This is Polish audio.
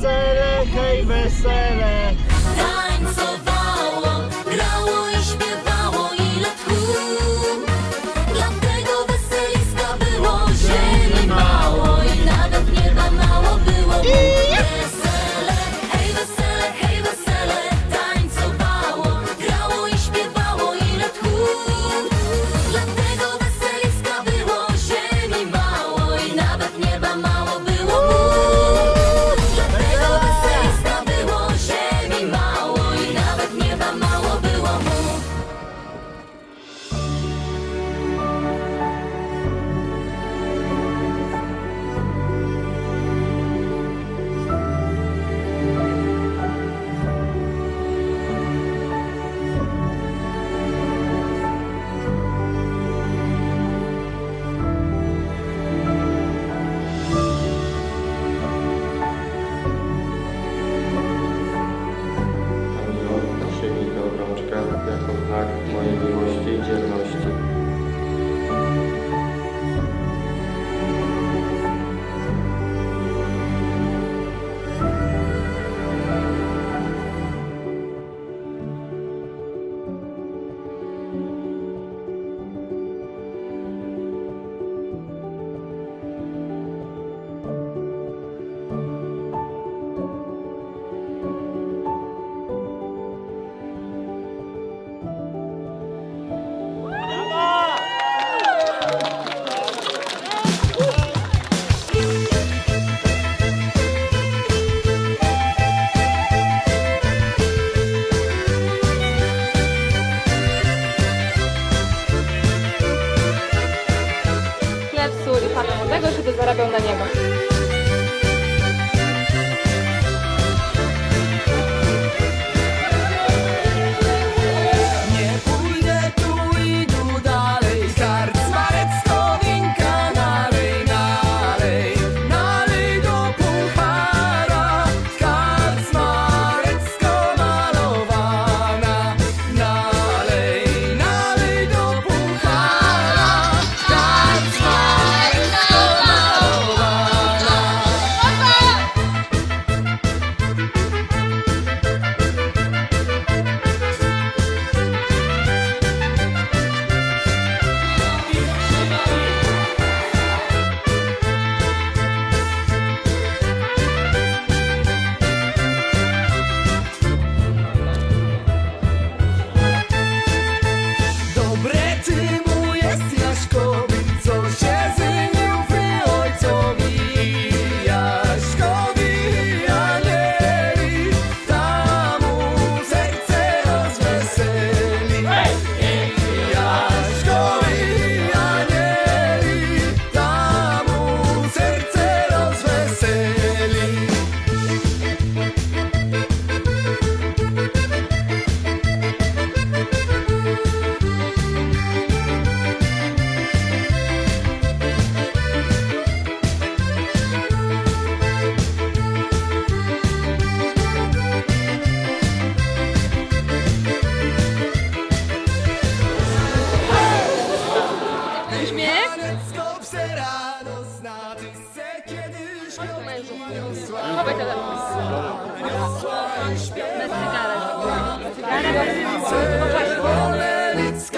wesele, hej wesele. żeby zarabiał na niego. swojego mężu. Chowaj telefon. Bez cygara. Cygara, bo jest